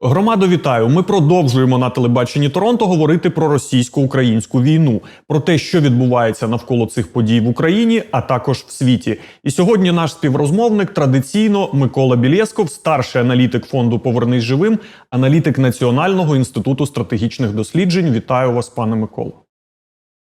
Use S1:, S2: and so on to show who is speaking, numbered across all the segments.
S1: Громадо, вітаю. Ми продовжуємо на телебаченні Торонто говорити про російсько-українську війну, про те, що відбувається навколо цих подій в Україні, а також в світі. І сьогодні наш співрозмовник традиційно Микола Білєсков, старший аналітик фонду Повернись живим, аналітик Національного інституту стратегічних досліджень. Вітаю вас, пане Миколо.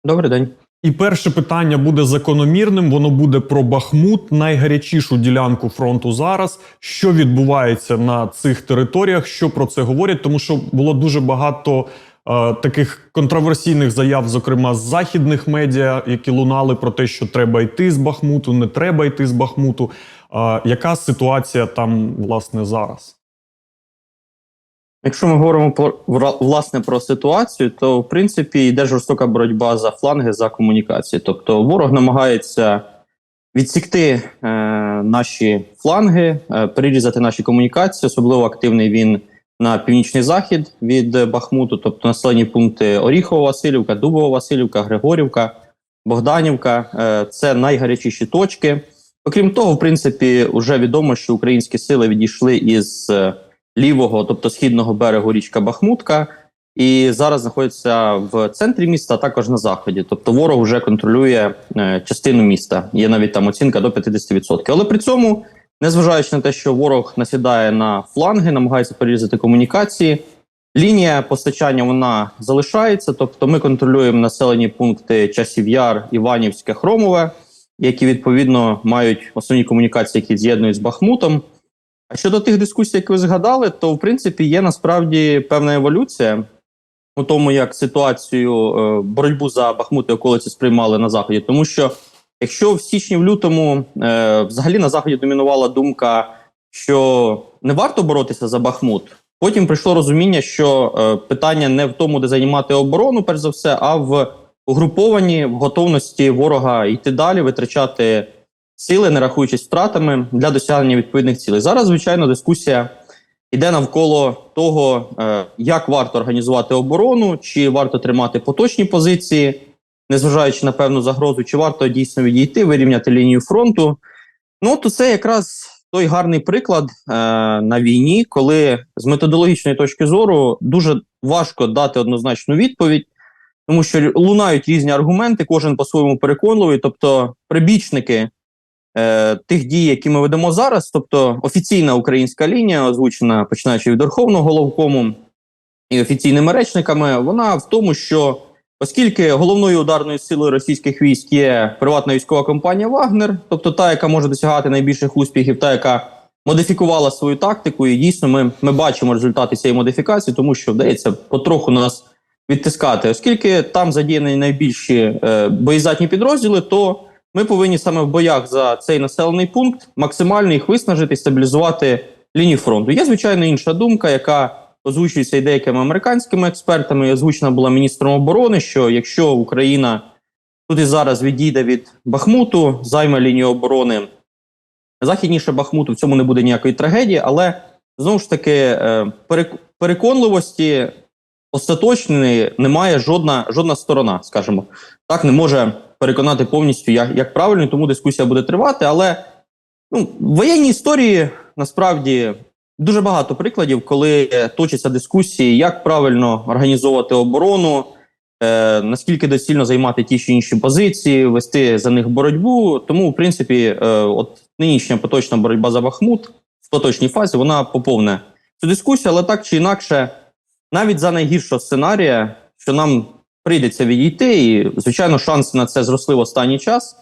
S2: Добрий день.
S1: І перше питання буде закономірним. Воно буде про Бахмут, найгарячішу ділянку фронту зараз. Що відбувається на цих територіях? Що про це говорять? Тому що було дуже багато е, таких контроверсійних заяв, зокрема з західних медіа, які лунали про те, що треба йти з Бахмуту, не треба йти з Бахмуту. Е, яка ситуація там власне зараз?
S2: Якщо ми говоримо про власне про ситуацію, то в принципі йде жорстока боротьба за фланги за комунікації. Тобто ворог намагається відсікти е, наші фланги, е, перерізати наші комунікації. Особливо активний він на північний захід від Бахмуту, тобто населені пункти Оріхова, Васильівка, Дубова, Васильівка, Григорівка, Богданівка. Е, це найгарячіші точки. Окрім того, в принципі, вже відомо, що українські сили відійшли із е, лівого, тобто східного берегу річка Бахмутка, і зараз знаходиться в центрі міста, а також на заході. Тобто ворог вже контролює е, частину міста. Є навіть там оцінка до 50%. Але при цьому, незважаючи на те, що ворог насідає на фланги, намагається перерізати комунікації. Лінія постачання вона залишається, тобто ми контролюємо населені пункти Часів Яр, Іванівське, Хромове, які відповідно мають основні комунікації, які з'єднують з Бахмутом. А щодо тих дискусій, які ви згадали, то в принципі є насправді певна еволюція у тому, як ситуацію е, боротьбу за Бахмут і околиці сприймали на заході. Тому що якщо в січні, в лютому е, взагалі на заході домінувала думка, що не варто боротися за Бахмут, потім прийшло розуміння, що е, питання не в тому, де займати оборону, перш за все, а в угруповані в готовності ворога йти далі, витрачати сили, не рахуючись втратами для досягнення відповідних цілей. Зараз, звичайно, дискусія йде навколо того, е, як варто організувати оборону, чи варто тримати поточні позиції, незважаючи на певну загрозу, чи варто дійсно відійти, вирівняти лінію фронту. Ну, то це якраз той гарний приклад е, на війні, коли з методологічної точки зору дуже важко дати однозначну відповідь. Тому що лунають різні аргументи, кожен по-своєму переконливий. Тобто, прибічники тих дій, які ми ведемо зараз, тобто офіційна українська лінія, озвучена починаючи від Верховного головкому і офіційними речниками, вона в тому, що оскільки головною ударною силою російських військ є приватна військова компанія Вагнер, тобто та, яка може досягати найбільших успіхів, та яка модифікувала свою тактику, і дійсно ми, ми бачимо результати цієї модифікації, тому що вдається потроху нас відтискати, оскільки там задіяні найбільші е, боєздатні підрозділи, то ми повинні саме в боях за цей населений пункт максимально їх виснажити і стабілізувати лінію фронту. Є звичайно інша думка, яка озвучується і деякими американськими експертами. і Озвучена була міністром оборони. Що якщо Україна тут і зараз відійде від Бахмуту, займе лінію оборони західніше Бахмуту, в цьому не буде ніякої трагедії, але знову ж таки е, переконливості остаточної немає жодна жодна сторона, скажімо так, не може переконати повністю, як, як правильно, тому дискусія буде тривати. Але ну, в воєнній історії насправді дуже багато прикладів, коли точаться дискусії, як правильно організовувати оборону, е, наскільки доцільно займати ті чи інші позиції, вести за них боротьбу. Тому, в принципі, е, от нинішня поточна боротьба за Бахмут в поточній фазі вона поповне цю дискусію, але так чи інакше, навіть за найгіршого сценарія, що нам прийдеться відійти, і звичайно, шанси на це зросли в останній час.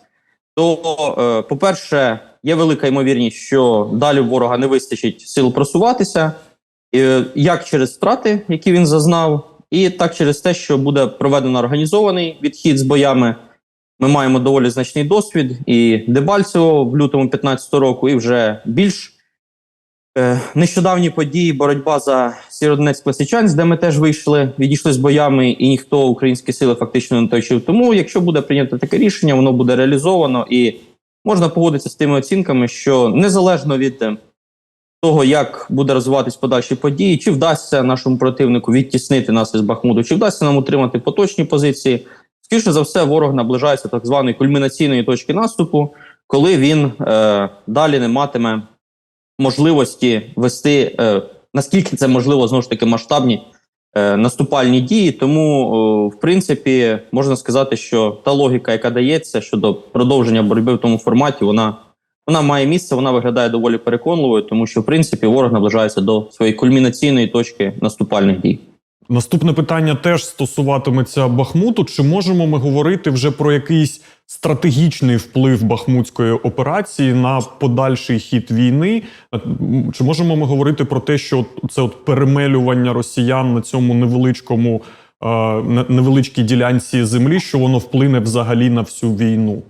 S2: То, е, по-перше, є велика ймовірність, що далі ворога не вистачить сил просуватися, е, як через втрати, які він зазнав, і так через те, що буде проведено організований відхід з боями. Ми маємо доволі значний досвід і Дебальцево в лютому 2015 року, і вже більш Нещодавні події, боротьба за Сєродонецьк Лисичанськ, де ми теж вийшли, відійшли з боями, і ніхто українські сили фактично не точив. Тому, якщо буде прийнято таке рішення, воно буде реалізовано і можна погодитися з тими оцінками, що незалежно від е, того, як буде розвиватись подальші події, чи вдасться нашому противнику відтіснити нас із Бахмуту, чи вдасться нам утримати поточні позиції, скоріше за все, ворог наближається так званої кульмінаційної точки наступу, коли він е, далі не матиме можливості вести е, наскільки це можливо знову ж таки масштабні е, наступальні дії. Тому, о, в принципі, можна сказати, що та логіка, яка дається щодо продовження боротьби в тому форматі, вона, вона має місце, вона виглядає доволі переконливою, тому що в принципі ворог наближається до своєї кульмінаційної точки наступальних дій.
S1: Наступне питання теж стосуватиметься Бахмуту. Чи можемо ми говорити вже про якийсь стратегічний вплив Бахмутської операції на подальший хід війни? Чи можемо ми говорити про те, що це от перемелювання росіян на цьому невеличкому е, невеличкій ділянці землі, що воно вплине взагалі на всю війну?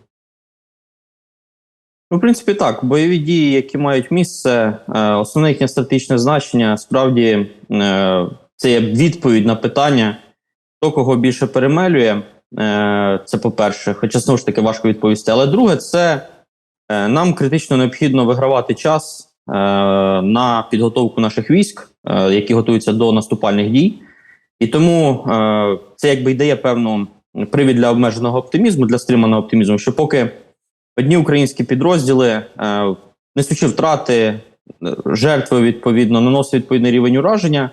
S2: Ну, в принципі, так. Бойові дії, які мають місце, е, основне їхнє стратегічне значення, справді е, це є відповідь на питання, хто кого більше перемелює. Е, це по-перше, хоча знову ж таки важко відповісти. Але друге, це е, нам критично необхідно вигравати час е, на підготовку наших військ, які готуються до наступальних дій. І тому це якби й дає певну привід для обмеженого оптимізму, для стриманого оптимізму, що поки одні українські підрозділи, несучи втрати, жертви відповідно, наносять відповідний рівень ураження.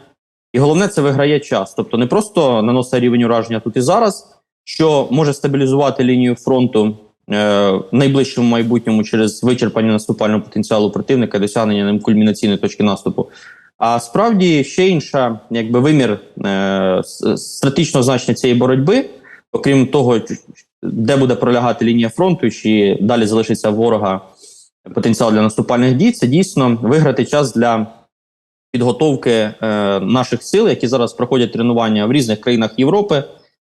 S2: І головне, це виграє час. Тобто не просто наносить рівень ураження тут і зараз, що може стабілізувати лінію фронту е, найближчому майбутньому через вичерпання наступального потенціалу противника, досягнення ним кульмінаційної точки наступу. А справді ще інша, якби вимір е, стратегічного значення цієї боротьби, окрім того, де буде пролягати лінія фронту, чи далі залишиться ворога потенціал для наступальних дій, це дійсно виграти час для підготовки е, наших сил, які зараз проходять тренування в різних країнах Європи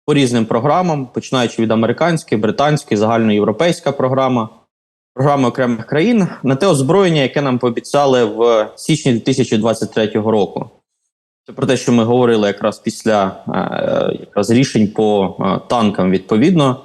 S2: по різним програмам, починаючи від американської, британської, загальноєвропейська програма, програми окремих країн на те озброєння, яке нам пообіцяли в січні 2023 року. Це про те, що ми говорили якраз після е, якраз рішень по е, танкам відповідно.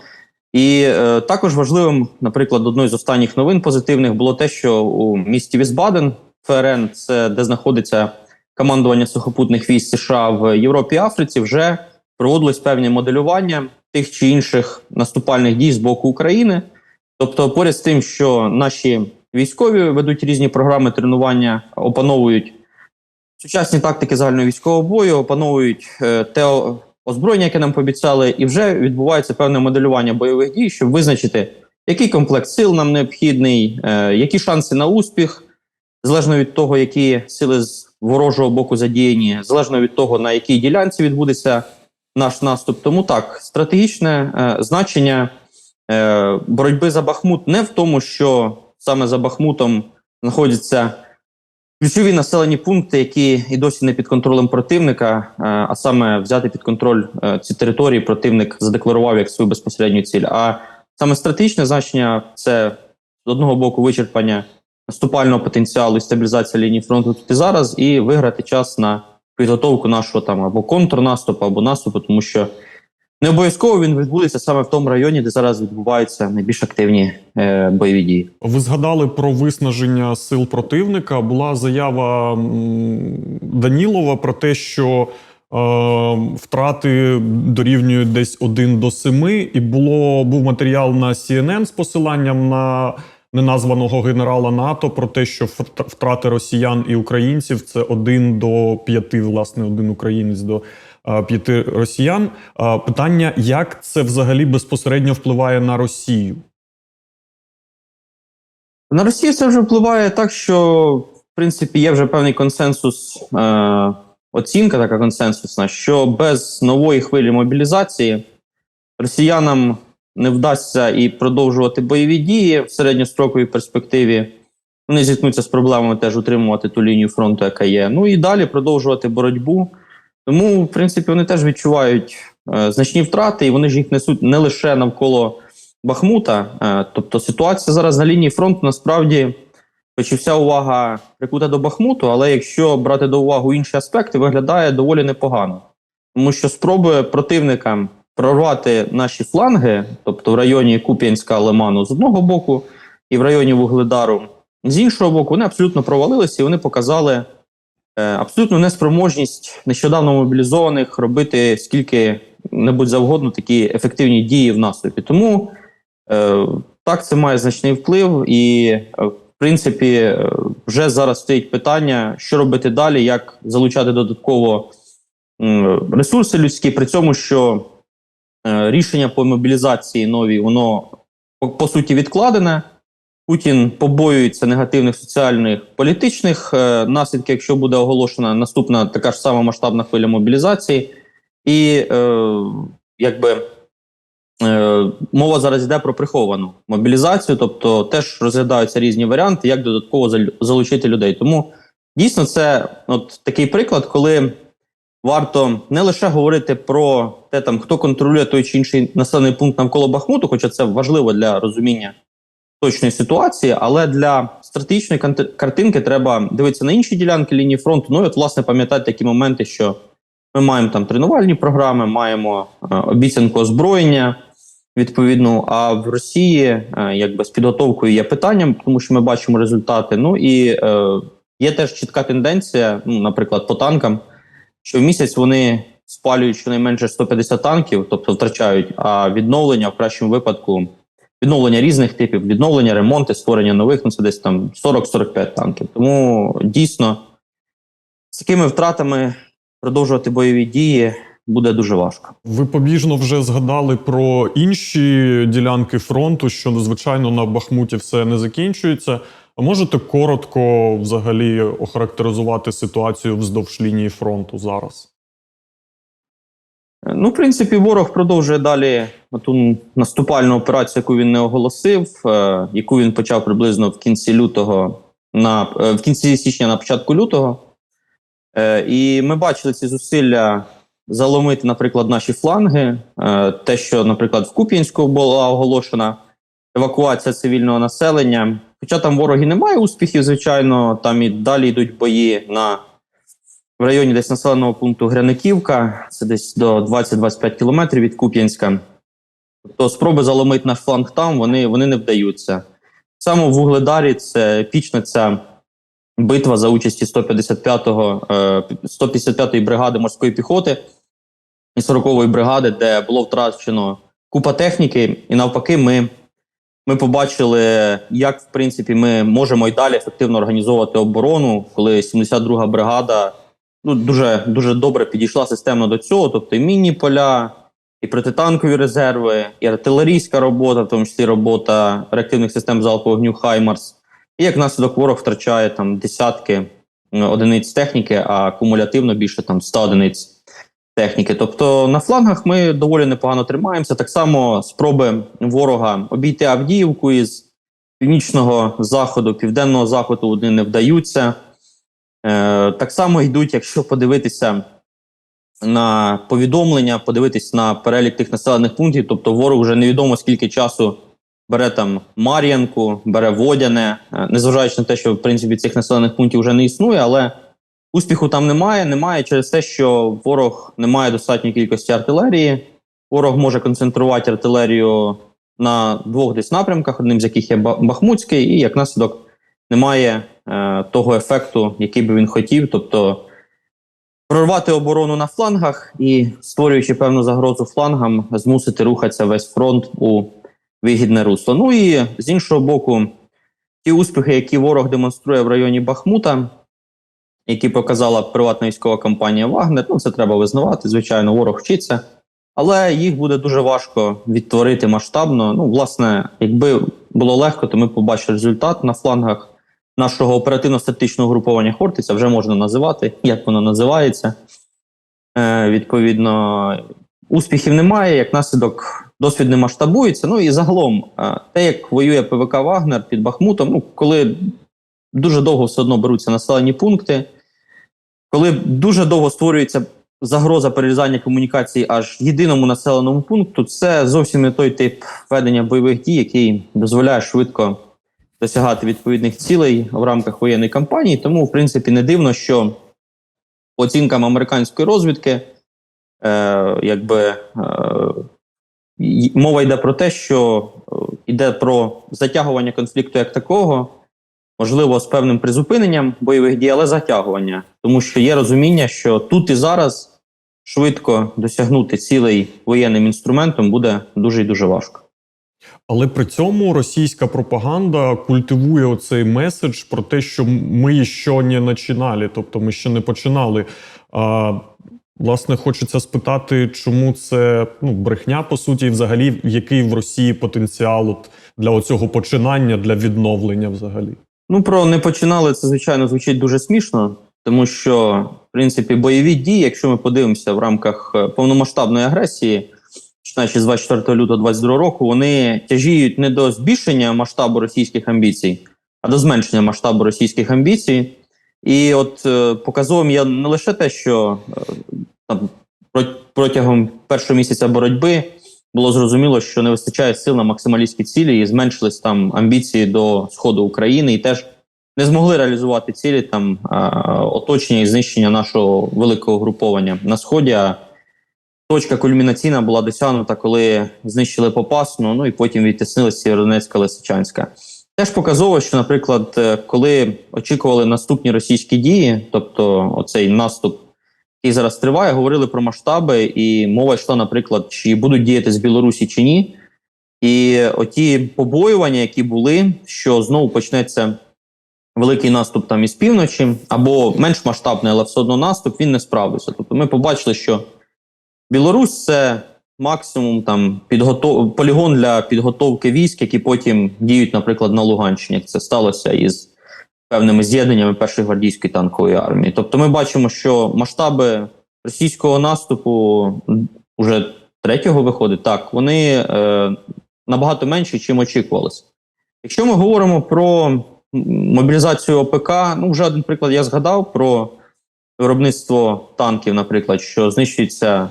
S2: І е, також важливим, наприклад, одною з останніх новин позитивних було те, що у місті Вісбаден, ФРН, це де знаходиться командування сухопутних військ США в Європі і Африці, вже проводились певні моделювання тих чи інших наступальних дій з боку України. Тобто, поряд з тим, що наші військові ведуть різні програми тренування, опановують сучасні тактики загального військового бою, опановують е, те озброєння, яке нам пообіцяли, і вже відбувається певне моделювання бойових дій, щоб визначити, який комплект сил нам необхідний, е, які шанси на успіх, залежно від того, які сили з ворожого боку задіяні, залежно від того, на якій ділянці відбудеться наш наступ. Тому так, стратегічне е, значення е, боротьби за Бахмут не в тому, що саме за Бахмутом знаходяться ключові населені пункти, які і досі не під контролем противника, е, а саме взяти під контроль е, ці території, противник задекларував як свою безпосередню ціль. А саме стратегічне значення це з одного боку вичерпання наступального потенціалу і стабілізація лінії фронту тут і зараз, і виграти час на підготовку нашого там або контрнаступу, або наступу, тому що не обов'язково він відбудеться саме в тому районі, де зараз відбуваються найбільш активні е, бойові дії.
S1: Ви згадали про виснаження сил противника. Була заява Данілова про те, що е, втрати дорівнюють десь 1 до 7. І було був матеріал на CNN з посиланням на неназваного генерала НАТО про те, що втрати росіян і українців це 1 до 5, власне, один українець до п'яти росіян. Питання: як це взагалі безпосередньо впливає на Росію?
S2: На Росію це вже впливає так, що в принципі є вже певний консенсус, е, оцінка така консенсусна, що без нової хвилі мобілізації росіянам не вдасться і продовжувати бойові дії в середньостроковій перспективі. Вони зіткнуться з проблемами теж утримувати ту лінію фронту, яка є. Ну і далі продовжувати боротьбу. Тому, в принципі, вони теж відчувають е, значні втрати, і вони ж їх несуть не лише навколо Бахмута. Е, тобто ситуація зараз на лінії фронту насправді, хоч і вся увага прикута до Бахмуту, але якщо брати до уваги інші аспекти, виглядає доволі непогано. Тому що спроби противника прорвати наші фланги, тобто в районі Куп'янська Лиману з одного боку, і в районі Вугледару з іншого боку, вони абсолютно провалилися і вони показали е, абсолютну неспроможність нещодавно мобілізованих робити скільки-небудь завгодно такі ефективні дії в наступі. Тому е, так це має значний вплив, і е, в принципі, вже зараз стоїть питання, що робити далі, як залучати додатково ресурси людські, при цьому, що рішення по мобілізації нові, воно по, по суті відкладене. Путін побоюється негативних соціальних політичних е, наслідків, якщо буде оголошена наступна така ж сама масштабна хвиля мобілізації, і е, якби е, мова зараз йде про приховану мобілізацію, тобто теж розглядаються різні варіанти, як додатково залучити людей. Тому дійсно це от такий приклад, коли варто не лише говорити про те, там хто контролює той чи інший населений пункт навколо Бахмуту, хоча це важливо для розуміння точної ситуації, але для стратегічної картинки треба дивитися на інші ділянки лінії фронту. Ну і от, власне, пам'ятати такі моменти, що ми маємо там тренувальні програми, маємо е, обіцянку озброєння. Відповідно, а в Росії е, якби з підготовкою є питанням, тому що ми бачимо результати. Ну і е, є теж чітка тенденція, ну, наприклад, по танкам, що в місяць вони спалюють щонайменше 150 танків, тобто втрачають, а відновлення в кращому випадку відновлення різних типів, відновлення, ремонти, створення нових, ну це десь там 40-45 танків. Тому дійсно з такими втратами продовжувати бойові дії буде дуже важко.
S1: Ви побіжно вже згадали про інші ділянки фронту, що звичайно на Бахмуті все не закінчується. А можете коротко взагалі охарактеризувати ситуацію вздовж лінії фронту зараз?
S2: Ну, в принципі, ворог продовжує далі ту наступальну операцію, яку він не оголосив, е, яку він почав приблизно в кінці лютого, на е, в кінці січня, на початку лютого. Е, і ми бачили ці зусилля заломити, наприклад, наші фланги. Е, те, що, наприклад, в Куп'янську була оголошена евакуація цивільного населення. Хоча там ворог і не має успіхів, звичайно, там і далі йдуть бої на в районі десь населеного пункту Гряниківка, це десь до 20-25 кілометрів від Куп'янська. Тобто спроби заломити наш фланг там, вони, вони не вдаються. Саме в Вугледарі це епічна битва за участі 155-го, е, 155-ї бригади морської піхоти і 40-ї бригади, де було втрачено купа техніки, і навпаки, ми, ми побачили, як в принципі ми можемо і далі ефективно організовувати оборону, коли 72-га бригада ну, дуже, дуже добре підійшла системно до цього. Тобто і мінні поля, і протитанкові резерви, і артилерійська робота, в тому числі робота реактивних систем залпового вогню Хаймарс. І як наслідок ворог втрачає там десятки е, одиниць техніки, а кумулятивно більше там 100 одиниць техніки. Тобто на флангах ми доволі непогано тримаємося. Так само спроби ворога обійти Авдіївку із північного заходу, південного заходу вони не вдаються. Е, так само йдуть, якщо подивитися на повідомлення, подивитись на перелік тих населених пунктів, тобто ворог вже невідомо скільки часу бере там Мар'янку, бере Водяне, е, незважаючи на те, що в принципі цих населених пунктів вже не існує, але успіху там немає. Немає через те, що ворог не має достатньої кількості артилерії. Ворог може концентрувати артилерію на двох десь напрямках, одним з яких є Бахмутський, і як наслідок немає е, того ефекту, який би він хотів, тобто прорвати оборону на флангах і, створюючи певну загрозу флангам, змусити рухатися весь фронт у вигідне русло. Ну і з іншого боку, ті успіхи, які ворог демонструє в районі Бахмута, які показала приватна військова компанія Вагнер, ну це треба визнавати. Звичайно, ворог вчиться. Але їх буде дуже важко відтворити масштабно. Ну, власне, якби було легко, то ми побачили результат на флангах нашого оперативно-статичного груповання Хортиця, вже можна називати, як воно називається. Е, відповідно, успіхів немає, як наслідок досвід не масштабується. Ну і загалом, е, те, як воює ПВК Вагнер під Бахмутом, ну, коли дуже довго все одно беруться населені пункти, коли дуже довго створюється загроза перерізання комунікацій аж єдиному населеному пункту, це зовсім не той тип ведення бойових дій, який дозволяє швидко досягати відповідних цілей в рамках воєнної кампанії. Тому, в принципі, не дивно, що по оцінкам американської розвідки, е, якби е, мова йде про те, що е, йде про затягування конфлікту як такого, можливо, з певним призупиненням бойових дій, але затягування, тому що є розуміння, що тут і зараз швидко досягнути цілей воєнним інструментом буде дуже і дуже важко.
S1: Але при цьому російська пропаганда культивує оцей меседж про те, що ми ще не починали, тобто ми ще не починали. А, власне, хочеться спитати, чому це ну, брехня, по суті, і взагалі, який в Росії потенціал от, для оцього починання, для відновлення взагалі.
S2: Ну, про не починали це, звичайно, звучить дуже смішно, тому що, в принципі, бойові дії, якщо ми подивимося в рамках е, повномасштабної агресії, починаючи з 24 лютого 22 року, вони тяжіють не до збільшення масштабу російських амбіцій, а до зменшення масштабу російських амбіцій. І от е, показовим є не лише те, що е, там протягом першого місяця боротьби було зрозуміло, що не вистачає сил на максималістські цілі, і зменшились там амбіції до сходу України, і теж не змогли реалізувати цілі там оточення і знищення нашого великого груповання на сході. Точка кульмінаційна була досягнута, коли знищили Попасну, ну і потім відтіснили Сєвєродонецька Лисичанська. Теж показово, що, наприклад, е, коли очікували наступні російські дії, тобто оцей наступ, який зараз триває, говорили про масштаби, і мова йшла, наприклад, чи будуть діяти з Білорусі чи ні. І оті побоювання, які були, що знову почнеться великий наступ там із півночі, або менш масштабний, але все одно наступ, він не справився. Тобто ми побачили, що Білорусь це максимум там підготов... полігон для підготовки військ, які потім діють, наприклад, на Луганщині. Це сталося із певними з'єднаннями першої гвардійської танкової армії. Тобто, ми бачимо, що масштаби російського наступу уже третього виходить, так вони е, набагато менші, чим очікувалося. Якщо ми говоримо про мобілізацію ОПК, ну вже один приклад я згадав про виробництво танків, наприклад, що знищується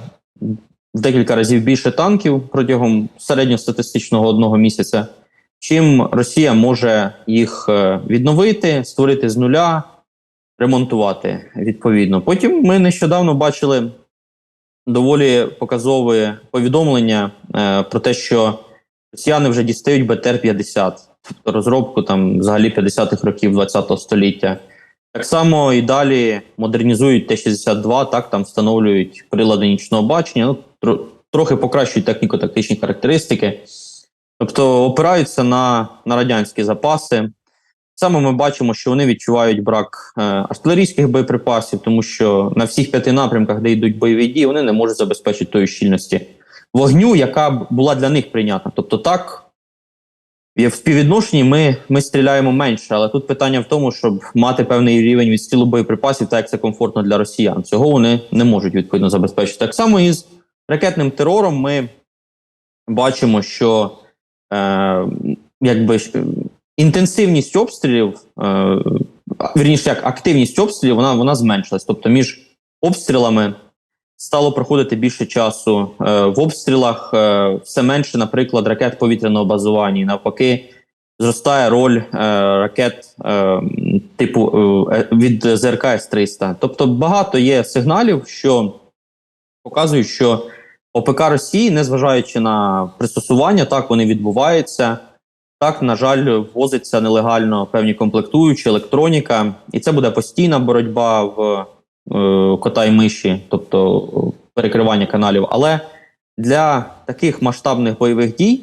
S2: в декілька разів більше танків протягом середньостатистичного одного місяця, чим Росія може їх е, відновити, створити з нуля, ремонтувати відповідно. Потім ми нещодавно бачили доволі показове повідомлення е, про те, що росіяни вже дістають БТР-50, тобто розробку там взагалі 50-х років ХХ століття. Так само і далі модернізують Т-62, так там встановлюють прилади нічного бачення, ну, тро- трохи покращують техніко-тактичні характеристики, тобто опираються на, на радянські запаси. Саме ми бачимо, що вони відчувають брак е, артилерійських боєприпасів, тому що на всіх п'яти напрямках, де йдуть бойові дії, вони не можуть забезпечити тої щільності вогню, яка була для них прийнятна. Тобто, так в співвідношенні ми, ми стріляємо менше, але тут питання в тому, щоб мати певний рівень відстрілу боєприпасів, так як це комфортно для росіян. Цього вони не можуть відповідно забезпечити. Так само і з ракетним терором ми бачимо, що якби е, інтенсивність обстрілів, е, вірніше, як активність обстрілів, вона, вона зменшилась. Тобто між обстрілами стало проходити більше часу е, в обстрілах, е, все менше, наприклад, ракет повітряного базування. Навпаки, зростає роль е, ракет е, типу е, від ЗРК С-300. Тобто багато є сигналів, що показують, що ОПК Росії, незважаючи на пристосування, так вони відбуваються. Так, на жаль, ввозиться нелегально певні комплектуючі, електроніка, і це буде постійна боротьба в е, кота і миші, тобто е, перекривання каналів. Але для таких масштабних бойових дій,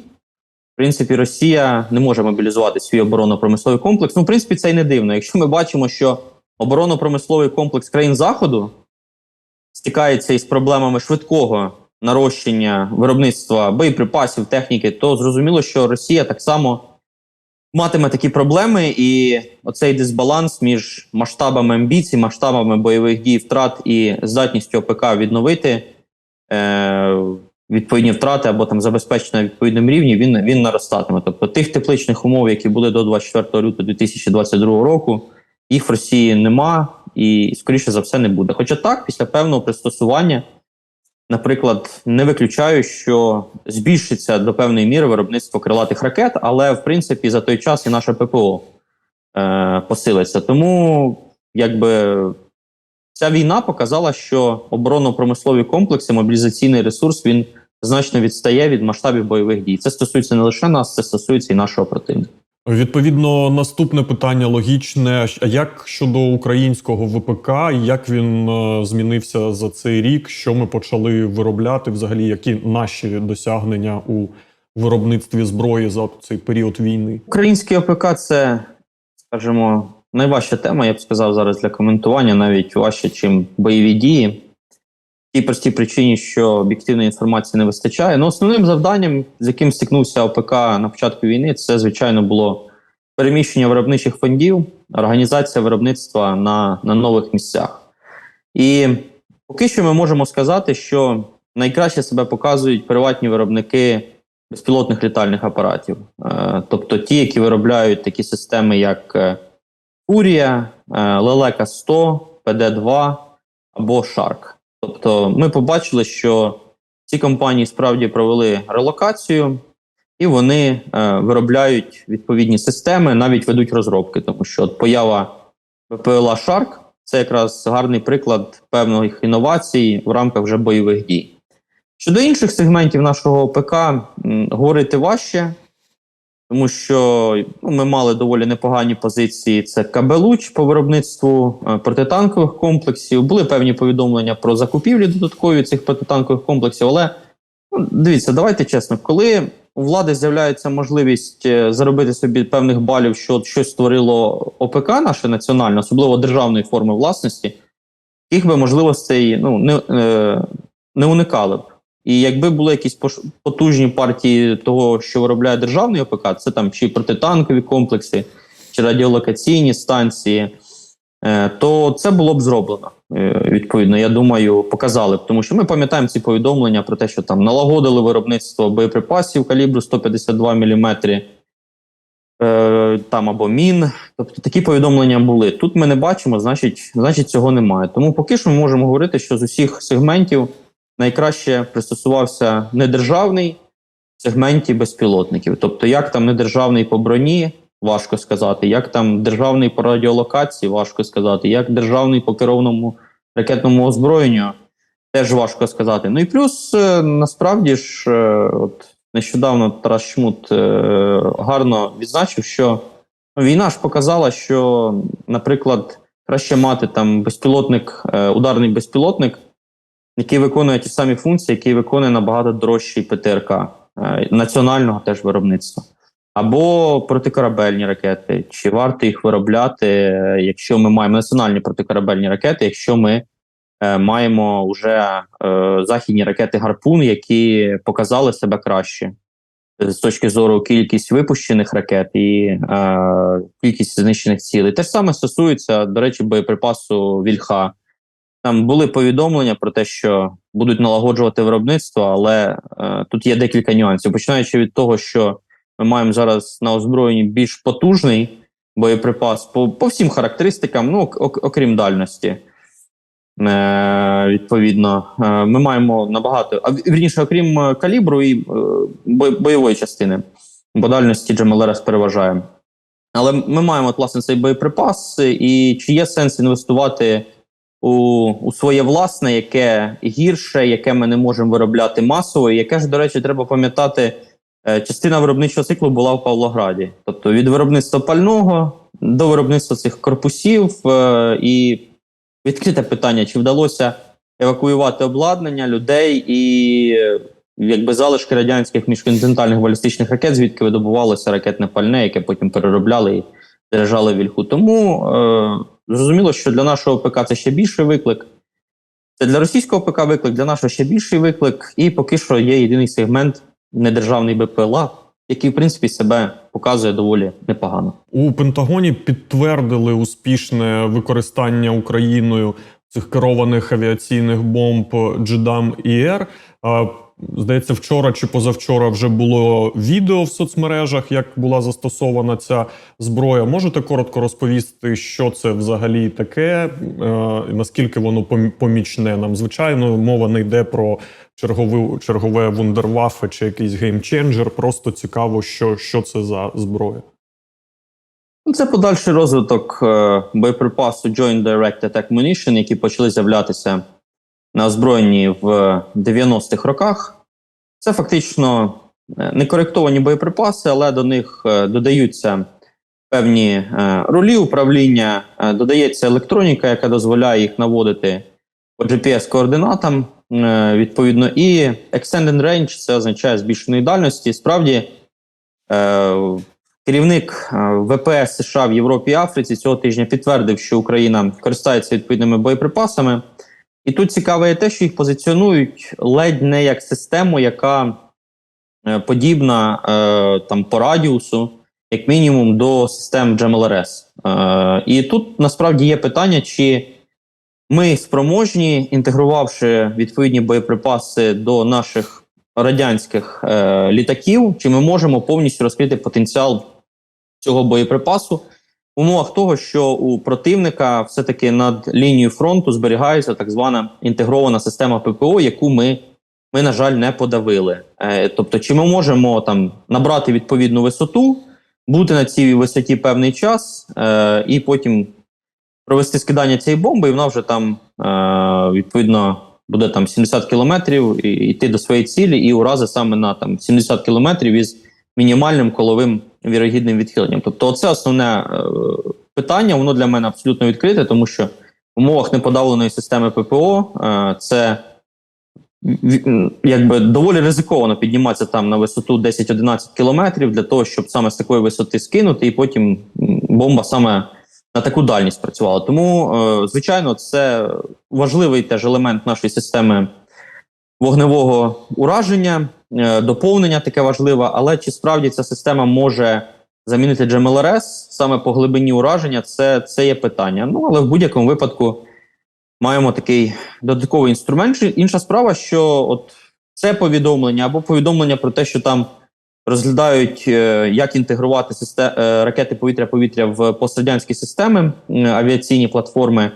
S2: в принципі, Росія не може мобілізувати свій оборонно-промисловий комплекс. Ну, в принципі, це й не дивно. Якщо ми бачимо, що оборонно-промисловий комплекс країн Заходу стикається із проблемами швидкого нарощення виробництва боєприпасів, техніки, то зрозуміло, що Росія так само матиме такі проблеми, і оцей дисбаланс між масштабами амбіцій, масштабами бойових дій, втрат і здатністю ОПК відновити е, відповідні втрати або там забезпечити на відповідному рівні, він, він наростатиме. Тобто тих тепличних умов, які були до 24 лютого 2022 року, їх в Росії нема і, скоріше за все, не буде. Хоча так, після певного пристосування. Наприклад, не виключаю, що збільшиться до певної міри виробництво крилатих ракет, але в принципі за той час і наше ППО е, посилиться. Тому якби ця війна показала, що оборонно-промислові комплекси, мобілізаційний ресурс він значно відстає від масштабів бойових дій. Це стосується не лише нас, це стосується і нашого противника.
S1: Відповідно, наступне питання логічне: а як щодо українського ВПК, як він е, змінився за цей рік? Що ми почали виробляти? Взагалі, які наші досягнення у виробництві зброї за цей період війни?
S2: Український ОПК це, скажімо, найважча тема, я б сказав зараз для коментування, навіть важче, ніж бойові дії. Тій простій причині, що об'єктивної інформації не вистачає. Ну, основним завданням, з яким стикнувся ОПК на початку війни, це, звичайно, було переміщення виробничих фондів, організація виробництва на, на нових місцях. І поки що ми можемо сказати, що найкраще себе показують приватні виробники безпілотних літальних апаратів, Е, тобто ті, які виробляють такі системи, як е, Фурія, е, Лелека 100, ПД-2 або Шарк. Тобто, ми побачили, що ці компанії справді провели релокацію, і вони е, виробляють відповідні системи, навіть ведуть розробки, тому що от поява ВПЛА Шарк це якраз гарний приклад певних інновацій в рамках вже бойових дій. Щодо інших сегментів нашого ОПК, м, говорити важче, тому що ну, ми мали доволі непогані позиції. Це КБ «Луч» по виробництву е, протитанкових комплексів. Були певні повідомлення про закупівлі додаткові цих протитанкових комплексів. Але ну, дивіться, давайте чесно, коли у влади з'являється можливість е, заробити собі певних балів, що щось створило ОПК наше національне, особливо державної форми власності, їх би можливостей ну, не, е, не уникали б. І якби були якісь потужні партії того, що виробляє державний ОПК, це там чи протитанкові комплекси, чи радіолокаційні станції, е, то це було б зроблено. Е, Відповідно, я думаю, показали б, тому що ми пам'ятаємо ці повідомлення про те, що там налагодили виробництво боєприпасів калібру 152 мм, е, там або мін. Тобто такі повідомлення були. Тут ми не бачимо, значить, значить цього немає. Тому поки що ми можемо говорити, що з усіх сегментів найкраще пристосувався недержавний в сегменті безпілотників. Тобто, як там недержавний по броні, важко сказати, як там державний по радіолокації, важко сказати, як державний по керованому ракетному озброєнню, теж важко сказати. Ну і плюс, е, насправді ж, е, от нещодавно Тарас Шмут е, гарно відзначив, що війна ж показала, що, наприклад, краще мати там безпілотник, ударний безпілотник, який виконує ті самі функції, які виконує набагато дорожчий ПТРК е, національного теж виробництва. Або протикорабельні ракети. Чи варто їх виробляти, е, якщо ми маємо національні протикорабельні ракети, якщо ми е, маємо вже е, західні ракети Гарпун, які показали себе краще з точки зору кількість випущених ракет і е, кількість знищених цілей. Те ж саме стосується, до речі, боєприпасу Вільха. Там були повідомлення про те, що будуть налагоджувати виробництво, але е, тут є декілька нюансів. Починаючи від того, що ми маємо зараз на озброєнні більш потужний боєприпас по, по всім характеристикам, ну ок- ок- окрім дальності. Е, відповідно, е, ми маємо набагато, а вірніше, окрім е, калібру і е, бойової частини, бо дальності GMLRS переважає. Але ми маємо власне цей боєприпас, і чи є сенс інвестувати у, у своє власне, яке гірше, яке ми не можемо виробляти масово, і яке ж, до речі, треба пам'ятати, е, частина виробничого циклу була в Павлограді. Тобто від виробництва пального до виробництва цих корпусів е, і відкрите питання, чи вдалося евакуювати обладнання, людей і якби залишки радянських міжконтинентальних балістичних ракет, звідки видобувалося ракетне пальне, яке потім переробляли і заряджали вільху. Тому е, зрозуміло, що для нашого ПК це ще більший виклик. Це для російського ПК виклик, для нашого ще більший виклик. І поки що є єдиний сегмент недержавний БПЛА, який, в принципі, себе показує доволі непогано.
S1: У Пентагоні підтвердили успішне використання Україною цих керованих авіаційних бомб Джедам ІР. Здається, вчора чи позавчора вже було відео в соцмережах, як була застосована ця зброя. Можете коротко розповісти, що це взагалі таке, е, наскільки воно помічне нам? Звичайно, мова не йде про чергове, чергове вундервафе чи якийсь геймченджер. Просто цікаво, що, що це за зброя.
S2: Ну, Це подальший розвиток е, боєприпасу Joint Direct Attack Munition, які почали з'являтися на озброєнні в 90-х роках. Це фактично е, некоректовані боєприпаси, але до них е, додаються певні е, ролі управління, додається електроніка, яка дозволяє їх наводити по GPS-координатам. відповідно, і Extended Range це означає збільшеної дальності. Справді, керівник ВПС США в Європі і Африці цього тижня підтвердив, що Україна користається відповідними боєприпасами. І тут цікаве є те, що їх позиціонують ледь не як систему, яка е, подібна е, там по радіусу, як мінімум, до систем GMLRS. Е, і тут насправді є питання, чи ми спроможні, інтегрувавши відповідні боєприпаси до наших радянських е, літаків, чи ми можемо повністю розкрити потенціал цього боєприпасу умовах того, що у противника все-таки над лінією фронту зберігається так звана інтегрована система ППО, яку ми, ми на жаль, не подавили. Е, тобто, чи ми можемо там набрати відповідну висоту, бути на цій висоті певний час, е, і потім провести скидання цієї бомби, і вона вже там е, відповідно буде там 70 кілометрів і йти до своєї цілі, і урази саме на там 70 кілометрів із мінімальним коловим вірогідним відхиленням. Тобто, це основне е, питання, воно для мене абсолютно відкрите, тому що в умовах неподавленої системи ППО е, це якби доволі ризиковано підніматися там на висоту 10-11 кілометрів для того, щоб саме з такої висоти скинути, і потім бомба саме на таку дальність працювала. Тому, е, звичайно, це важливий теж елемент нашої системи вогневого ураження, е, доповнення таке важливе, але чи справді ця система може замінити GMLRS саме по глибині ураження, це, це є питання. Ну, але в будь-якому випадку маємо такий додатковий інструмент. Інша справа, що от це повідомлення або повідомлення про те, що там розглядають, е, як інтегрувати систе- е, ракети повітря-повітря в пострадянські системи, авіаційні платформи,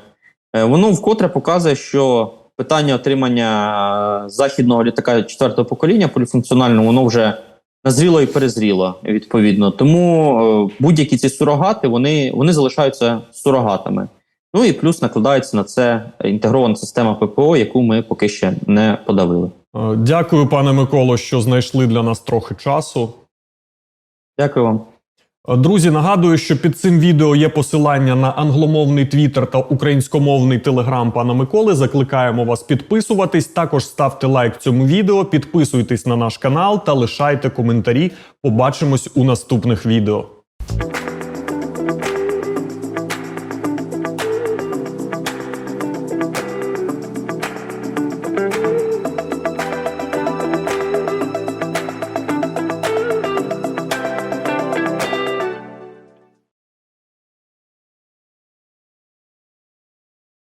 S2: воно вкотре показує, що питання отримання е, західного літака четвертого покоління поліфункціонального, воно вже назріло і перезріло відповідно. Тому е, будь-які ці сурогати вони, вони залишаються сурогатами. Ну і плюс накладається на це інтегрована система ППО, яку ми поки ще не подавили.
S1: Е, Дякую, пане Миколо, що знайшли для нас трохи часу.
S2: Дякую вам.
S1: Е, Друзі, нагадую, що під цим відео є посилання на англомовний твіттер та українськомовний телеграм пана Миколи. Закликаємо вас підписуватись. Також ставте лайк цьому відео, підписуйтесь на наш канал та лишайте коментарі. Побачимось у наступних відео.